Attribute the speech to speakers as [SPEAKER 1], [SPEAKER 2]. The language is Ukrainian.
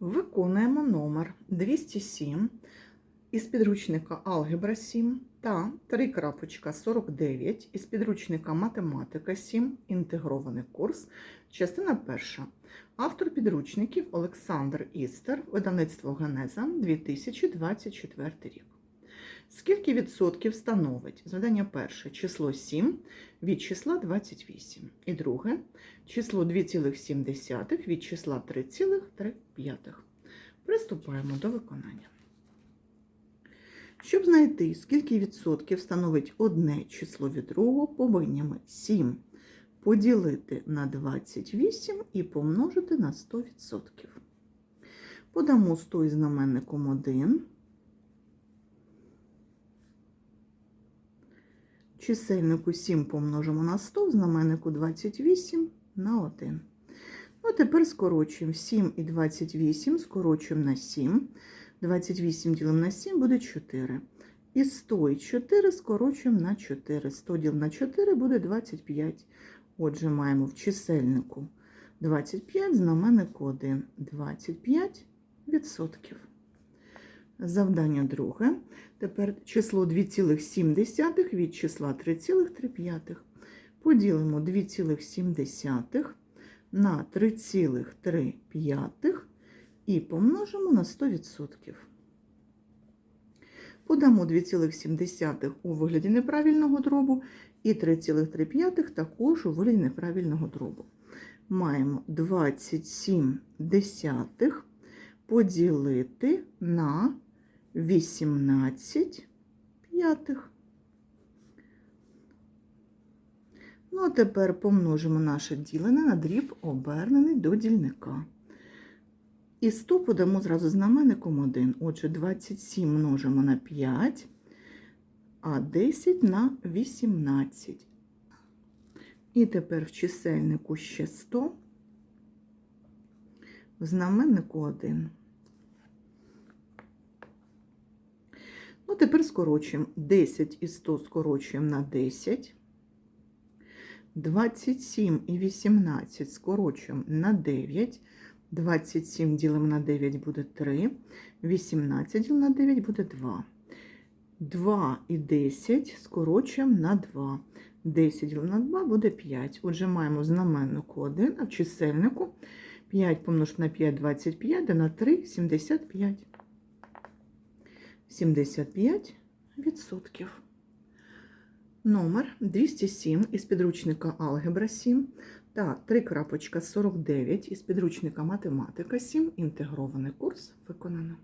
[SPEAKER 1] Виконуємо номер 207 із підручника Алгебра 7 та 3.49 із підручника Математика 7. Інтегрований курс. Частина перша. Автор підручників Олександр Істер, видавництво Генеза 2024 рік. Скільки відсотків становить завдання перше число 7 від числа 28 і друге число 2,7 від числа 3,3. Приступаємо до виконання. Щоб знайти, скільки відсотків становить одне число від другого, повинні ми 7 поділити на 28 і помножити на 100%. Подамо 100 із знаменником 1. Чисельнику 7 помножимо на 100, в знаменнику 28 на 1. Ну, тепер скорочуємо 7 і 28, скорочуємо на 7. 28 ділимо на 7 буде 4. І 100 і 4 скорочуємо на 4. 100 ділимо на 4 буде 25. Отже, маємо в чисельнику 25, знаменнику 1. 25 відсотків. Завдання друге. Тепер число 2,7 від числа 3,3. Поділимо 2,7 на 3,3 і помножимо на 100%. Подамо 2,7 у вигляді неправильного дробу і 3,3 також у вигляді неправильного дробу. Маємо 27 десятих поділити на 18 п'ятих. Ну, а тепер помножимо наше ділене на дріб, обернений до дільника. І 100 подамо зразу знаменником 1. Отже, 27 множимо на 5, а 10 на 18. І тепер в чисельнику ще 100, в знаменнику 1. Ну, тепер скорочуємо 10 і 100 скорочуємо на 10. 27 і 18 скорочуємо на 9. 27 ділимо на 9 буде 3. 18 ділимо на 9 буде 2. 2 і 10 скорочуємо на 2. 10 ділимо на 2 буде 5. Отже, маємо знаменнику 1, а в чисельнику 5 помножити на 5 25, а на 3 75. 75 відсотків. Номер 207 із підручника Алгебра 7 та 3.49 із підручника Математика 7. Інтегрований курс виконано.